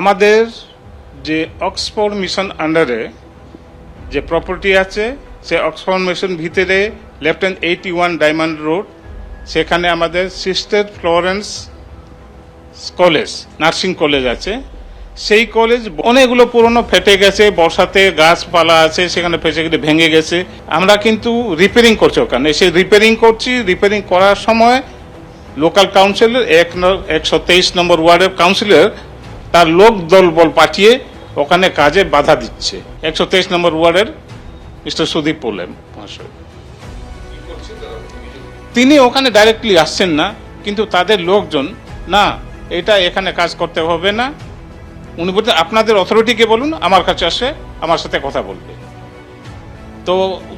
আমাদের যে Oxford mission আন্ডারে যে প্রপার্টি আছে, সে অক্সফোর্ড মিশন ভিতরে lieutenant eighty one diamond road সেখানে আমাদের sister Florence college nursing college আছে। সেই কলেজ অনেকগুলো পুরনো ফেটে গেছে বর্ষাতে গাছপালা আছে, সেখানে ফেসে গেলে ভেঙে গেছে। আমরা কিন্তু রিপেয়ারিং করছি ওখানে। সেই রিপেয়ারিং করছি রিপেয়ারিং করার সময় লোকাল কাউন্সিলর এক একশো তেইশ নম্বর ওয়ার্ডের কাউন্সিলর তার লোক দলবল পাঠিয়ে ওখানে কাজে বাধা দিচ্ছে। একশো তেইশ নম্বর ওয়ার্ডের মিস্টার সুদীপ পোলেম মহাশয়। তিনি ওখানে ডাইরেক্টলি আসছেন না, কিন্তু তাদের লোকজন, না, এটা এখানে কাজ করতে হবে না। উনি বলতে আপনাদের অথরিটিকে বলুন, আমার কাছে আসে, আমার সাথে কথা বলবে। তো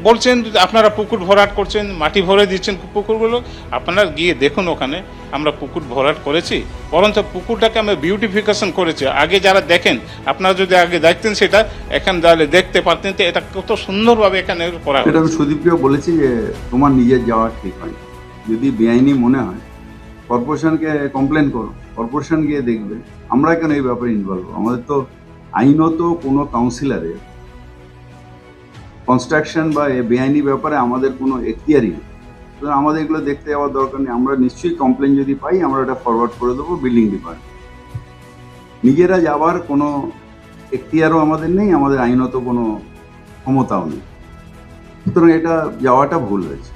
বলছেন আপনারা পুকুর ভরাট করছেন মাটি ভরে দিচ্ছেন পুকুরগুলো আপনারা গিয়ে দেখুন ওখানে আমরা পুকুর ভরাট করেছি। বরঞ্চ পুকুরটাকে আমরা বিউটিফিকেশন করেছি। আগে যারা দেখেন আপনারা যদি আগে দেখতেন সেটা এখানে তাহলে দেখতে পারতেন তো এটা কত সুন্দরভাবে এখানে করা এটা আমি সুদীপকেও বলেছি যে তোমার নিজের যাওয়া ঠিক হয়। যদি বেআইনি মনে হয় কর্পোরেশনকে কমপ্লেন করো কর্পোরেশন গিয়ে দেখবে। আমরা কেন এই ব্যাপারে ইনভলভ আমাদের তো আইনত কোনো কাউন্সিলরের কনস্ট্রাকশন বা বেআইনি ব্যাপারে আমাদের কোনো এখতিয়ারই নেই। সুতরাং আমাদের এগুলো দেখতে যাওয়ার দরকার নেই। আমরা নিশ্চয়ই কমপ্লেন যদি পাই, আমরা এটা ফরওয়ার্ড করে দেবো বিল্ডিং ডিপার্টমেন্ট নিজেরা যাওয়ার কোনো এখতিয়ারও আমাদের নেই, আমাদের আইনত কোনো ক্ষমতাও নেই। সুতরাং এটা যাওয়াটা ভুল হয়েছে।